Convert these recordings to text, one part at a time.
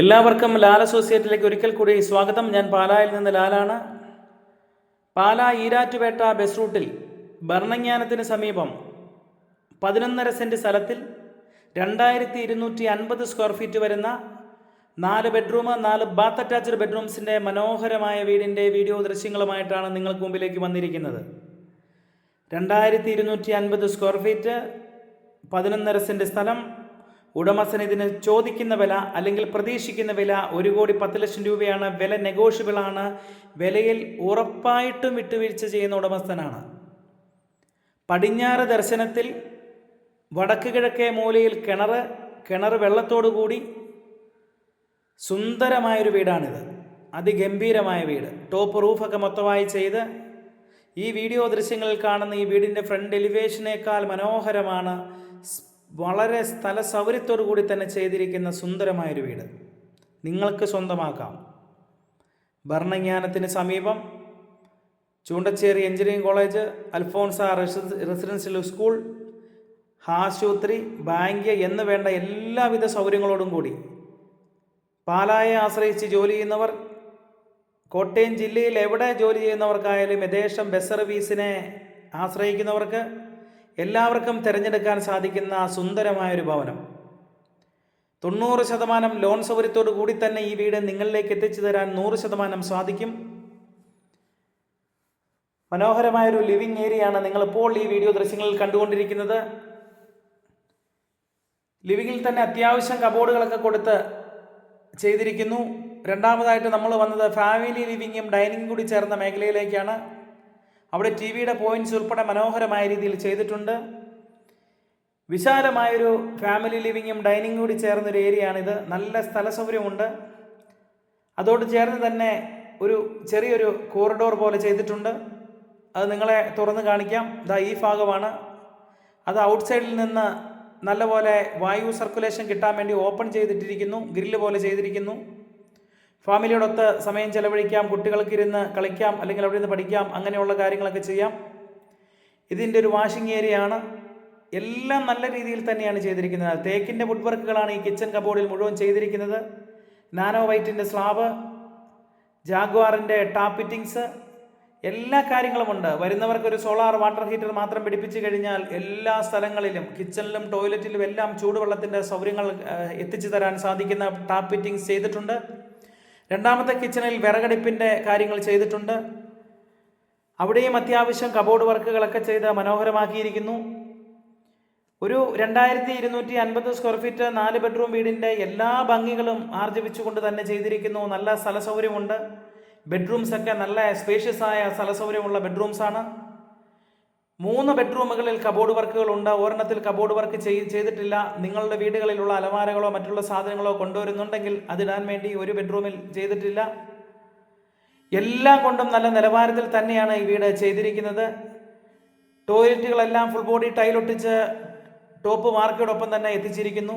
എല്ലാവർക്കും ലാൽ അസോസിയേറ്റിലേക്ക് ഒരിക്കൽ കൂടി സ്വാഗതം. ഞാൻ പാലായിൽ നിന്ന് ലാലാണ്. പാല ഈരാറ്റുപേട്ട ബസ് റൂട്ടിൽ ഭരണജ്ഞാനത്തിന് സമീപം പതിനൊന്നര സെന്റ് സ്ഥലത്തിൽ രണ്ടായിരത്തി ഇരുന്നൂറ്റി അൻപത് സ്ക്വയർ ഫീറ്റ് വരുന്ന നാല് ബെഡ്റൂം നാല് ബാത്ത് അറ്റാച്ച്ഡ് ബെഡ്റൂംസിന്റെ മനോഹരമായ വീടിന്റെ വീഡിയോ ദൃശ്യങ്ങളുമായിട്ടാണ് നിങ്ങൾക്ക് മുമ്പിലേക്ക് വന്നിരിക്കുന്നത്. രണ്ടായിരത്തി ഇരുന്നൂറ്റി അൻപത് സ്ക്വയർ ഫീറ്റ് പതിനൊന്നര സെന്റ് സ്ഥലം ഉടമസ്ഥന് ഇതിന് ചോദിക്കുന്ന വില അല്ലെങ്കിൽ പ്രതീക്ഷിക്കുന്ന വില ഒരു കോടി പത്ത് ലക്ഷം രൂപയാണ്. വില നെഗോഷ്യബിൾ ആണ്. വിലയിൽ ഉറപ്പായിട്ടും വിട്ടുവീഴ്ച ചെയ്യുന്ന ഉടമസ്ഥനാണ്. പടിഞ്ഞാറ് ദർശനത്തിൽ വടക്ക് കിഴക്കേ മൂലയിൽ കിണർ കിണർ വെള്ളത്തോടു കൂടി സുന്ദരമായൊരു വീടാണിത്. അതിഗംഭീരമായ വീട്. ടോപ്പ് റൂഫൊക്കെ മൊത്തമായി ചെയ്ത് ഈ വീഡിയോ ദൃശ്യങ്ങളിൽ കാണുന്ന ഈ വീടിന്റെ ഫ്രണ്ട് എലിവേഷനേക്കാൾ മനോഹരമാണ്. വളരെ സ്ഥല സൗകര്യത്തോടു കൂടി തന്നെ ചെയ്തിരിക്കുന്ന സുന്ദരമായൊരു വീട്. നിങ്ങൾക്ക് സ്വന്തമാക്കാം. ഭരണജ്ഞാനത്തിന് സമീപം Choondacherry engineering college Alphonsa residential- residential school ആശുപത്രി ബാങ്ക് എന്ന് വേണ്ട എല്ലാവിധ സൗകര്യങ്ങളോടും കൂടി പാലായെ ആശ്രയിച്ച് ജോലി ചെയ്യുന്നവർ കോട്ടയം ജില്ലയിൽ എവിടെ ജോലി ചെയ്യുന്നവർക്കായാലും യഥേഷ്ടം ബസ് സർവീസിനെ ആശ്രയിക്കുന്നവർക്ക് എല്ലാവർക്കും തിരഞ്ഞെടുക്കാൻ സാധിക്കുന്ന സുന്ദരമായൊരു ഭവനം. തൊണ്ണൂറ് ശതമാനം ലോൺ സൗകര്യത്തോടു കൂടി തന്നെ ഈ വീട് നിങ്ങളിലേക്ക് എത്തിച്ചു തരാൻ നൂറ് ശതമാനം സാധിക്കും. മനോഹരമായൊരു ലിവിങ് ഏരിയയാണ് നിങ്ങളിപ്പോൾ ഈ വീഡിയോ ദൃശ്യങ്ങളിൽ കണ്ടുകൊണ്ടിരിക്കുന്നത്. ലിവിങ്ങിൽ തന്നെ അത്യാവശ്യം കബോർഡുകളൊക്കെ കൊടുത്ത് ചെയ്തിരിക്കുന്നു. രണ്ടാമതായിട്ട് നമ്മൾ വന്നത് ഫാമിലി ലിവിങ്ങും ഡൈനിങ്ങും കൂടി ചേർന്ന മേഖലയിലേക്കാണ്. അവിടെ ടി വിയുടെ പോയിന്റ്സ് ഉൾപ്പെടെ മനോഹരമായ രീതിയിൽ ചെയ്തിട്ടുണ്ട്. വിശാലമായൊരു ഫാമിലി ലിവിങ്ങും ഡൈനിങ്ങും കൂടി ചേർന്നൊരു ഏരിയയാണിത് നല്ല സ്ഥല സൗകര്യമുണ്ട് അതോട് ചേർന്ന് തന്നെ ഒരു ചെറിയൊരു കോറിഡോർ പോലെ ചെയ്തിട്ടുണ്ട്. അത് നിങ്ങളെ തുറന്ന് കാണിക്കാം. ഇതാ ഈ ഭാഗമാണ്. അത് ഔട്ട്സൈഡിൽ നിന്ന് നല്ലപോലെ വായു സർക്കുലേഷൻ കിട്ടാൻ വേണ്ടി ഓപ്പൺ ചെയ്തിട്ടിരിക്കുന്നു. ഗ്രില്ല് പോലെ ചെയ്തിരിക്കുന്നു. ഫാമിലിയോടൊത്ത് സമയം ചെലവഴിക്കാം കുട്ടികൾക്ക് ഇരുന്ന് കളിക്കാം അല്ലെങ്കിൽ അവിടെ നിന്ന് പഠിക്കാം അങ്ങനെയുള്ള കാര്യങ്ങളൊക്കെ ചെയ്യാം. ഇതിന്റെ ഒരു വാഷിംഗ് ഏരിയ ആണ്. എല്ലാം നല്ല രീതിയിൽ തന്നെയാണ് ചെയ്തിരിക്കുന്നത്. തേക്കിന്റെ വുഡ് വർക്കുകളാണ് ഈ കിച്ചൺ കബോർഡിൽ മുഴുവൻ ചെയ്തിരിക്കുന്നത്. നാനോ വൈറ്റിന്റെ സ്ലാബ് ജാഗ്വാറിന്റെ ടാപ്പ് ഫിറ്റിങ്സ് എല്ലാ കാര്യങ്ങളുമുണ്ട്. വരുന്നവർക്ക് ഒരു സോളാർ വാട്ടർ ഹീറ്റർ മാത്രം പിടിപ്പിച്ചു കഴിഞ്ഞാൽ എല്ലാ സ്ഥലങ്ങളിലും കിച്ചണിലും ടോയ്ലറ്റിലും എല്ലാം ചൂടുവെള്ളത്തിന്റെ സൗകര്യങ്ങൾ എത്തിച്ചു തരാൻ സാധിക്കുന്ന ടാപ്പ് ഫിറ്റിങ്സ് ചെയ്തിട്ടുണ്ട്. രണ്ടാമത്തെ കിച്ചണിൽ വിറകടുപ്പിന്റെ കാര്യങ്ങൾ ചെയ്തിട്ടുണ്ട്. അവിടെയും അത്യാവശ്യം കബോർഡ് വർക്കുകളൊക്കെ ചെയ്ത് മനോഹരമാക്കിയിരിക്കുന്നു. ഒരു രണ്ടായിരത്തി ഇരുന്നൂറ്റി അൻപത് സ്ക്വയർ ഫീറ്റ് നാല് ബെഡ്റൂം വീടിന്റെ എല്ലാ ഭംഗികളും ആർജിപ്പിച്ചുകൊണ്ട് തന്നെ ചെയ്തിരിക്കുന്നു. നല്ല സ്ഥല സൗകര്യമുണ്ട് ബെഡ്റൂംസ് ഒക്കെ നല്ല സ്പേഷ്യസായ ആയ സ്ഥല സൗകര്യമുള്ള ബെഡ്റൂംസ് ആണ്. മൂന്ന് ബെഡ്റൂമുകളിൽ കബോർഡ് വർക്കുകൾ ഉണ്ട്. ഒരെണ്ണത്തിൽ കബോർഡ് വർക്ക് ചെയ് ചെയ്തിട്ടില്ല. നിങ്ങളുടെ വീടുകളിലുള്ള അലമാരകളോ മറ്റുള്ള സാധനങ്ങളോ കൊണ്ടുവരുന്നുണ്ടെങ്കിൽ അതിടാൻ വേണ്ടി ഒരു ബെഡ്റൂമിൽ ചെയ്തിട്ടില്ല. എല്ലാം കൊണ്ടും നല്ല നിലവാരത്തിൽ തന്നെയാണ് ഈ വീട് ചെയ്തിരിക്കുന്നത്. ടോയ്ലറ്റുകളെല്ലാം ഫുൾ ബോഡി ടൈലൊട്ടിച്ച് ടോപ്പ് മാർക്കോടൊപ്പം തന്നെ എത്തിച്ചിരിക്കുന്നു.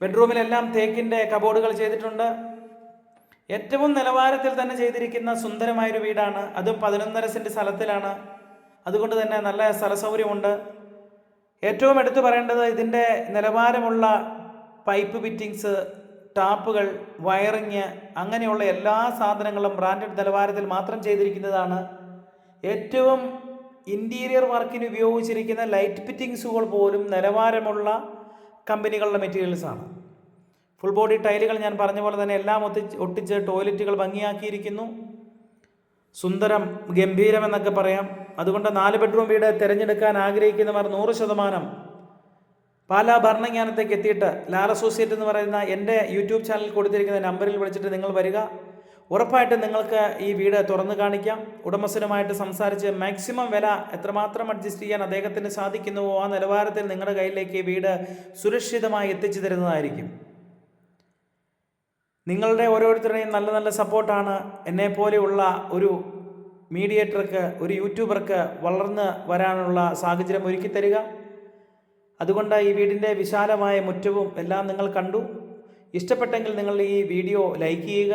ബെഡ്റൂമിലെല്ലാം തേക്കിന്റെ കബോർഡുകൾ ചെയ്തിട്ടുണ്ട്. ഏറ്റവും നിലവാരത്തിൽ തന്നെ ചെയ്തിരിക്കുന്ന സുന്ദരമായൊരു വീടാണ്. അതും പതിനൊന്നര സെന്റ് സ്ഥലത്തിലാണ്. അതുകൊണ്ട് തന്നെ നല്ല സ്ഥല സൗകര്യമുണ്ട് ഏറ്റവും എടുത്തു പറയേണ്ടത് ഇതിന്റെ നിലവാരമുള്ള പൈപ്പ് ഫിറ്റിങ്സ് ടാപ്പുകൾ വയറിങ് അങ്ങനെയുള്ള എല്ലാ സാധനങ്ങളും ബ്രാൻഡഡ് നിലവാരത്തിൽ മാത്രം ചെയ്തിരിക്കുന്നതാണ്. ഏറ്റവും ഇന്റീരിയർ വർക്കിന് ഉപയോഗിച്ചിരിക്കുന്ന ലൈറ്റ് ഫിറ്റിങ്സുകൾ പോലും നിലവാരമുള്ള കമ്പനികളുടെ മെറ്റീരിയൽസാണ് ഫുൾ ബോഡി ടൈലുകൾ ഞാൻ പറഞ്ഞ പോലെ തന്നെ എല്ലാം ഒത്തിച്ച് ഒട്ടിച്ച് ടോയ്ലറ്റുകൾ ഭംഗിയാക്കിയിരിക്കുന്നു. സുന്ദരം ഗംഭീരം എന്നൊക്കെ പറയാം. അതുകൊണ്ട് നാല് ബെഡ്റൂം വീട് തിരഞ്ഞെടുക്കാൻ ആഗ്രഹിക്കുന്നവർ നൂറ് ശതമാനം. പാലാ ഭരണജ്ഞാനത്തേക്ക് എത്തിയിട്ട് ലാൽ അസോസിയേറ്റ് എന്ന് പറയുന്ന എന്റെ യൂട്യൂബ് ചാനൽ കൊടുത്തിരിക്കുന്ന നമ്പറിൽ വിളിച്ചിട്ട് നിങ്ങൾ വരിക. ഉറപ്പായിട്ടും നിങ്ങൾക്ക് ഈ വീട് തുറന്നു കാണിക്കാം. ഉടമസ്ഥനുമായിട്ട് സംസാരിച്ച് മാക്സിമം വില എത്രമാത്രം അഡ്ജസ്റ്റ് ചെയ്യാൻ അദ്ദേഹത്തിന് സാധിക്കുന്നുവോ ആ നിലവാരത്തിൽ നിങ്ങളുടെ കയ്യിലേക്ക് വീട് സുരക്ഷിതമായി എത്തിച്ചു തരുന്നതായിരിക്കും. നിങ്ങളുടെ ഓരോരുത്തരുടെയും നല്ല നല്ല സപ്പോർട്ടാണ് എന്നെ പോലെയുള്ള ഒരു മീഡിയേറ്റർക്ക് ഒരു യൂട്യൂബർക്ക് വളർന്ന് വരാനുള്ള സാഹചര്യം ഒരുക്കി തരിക. അതുകൊണ്ട് ഈ വീടിന്റെ വിശാലമായ മുറ്റവും എല്ലാം നിങ്ങൾ കണ്ടു. ഇഷ്ടപ്പെട്ടെങ്കിൽ നിങ്ങൾ ഈ വീഡിയോ ലൈക്ക് ചെയ്യുക.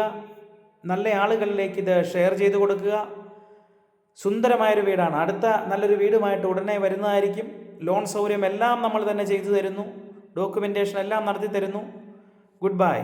നല്ല ആളുകളിലേക്ക് ഇത് ഷെയർ ചെയ്ത് കൊടുക്കുക. സുന്ദരമായൊരു വീടാണ്. അടുത്ത നല്ലൊരു വീടുമായിട്ട് ഉടനെ വരുന്നതായിരിക്കും. ലോൺ സൗകര്യം എല്ലാം നമ്മൾ തന്നെ ചെയ്തു തരുന്നു. ഡോക്യുമെന്റേഷൻ എല്ലാം നടത്തി തരുന്നു. Good bye.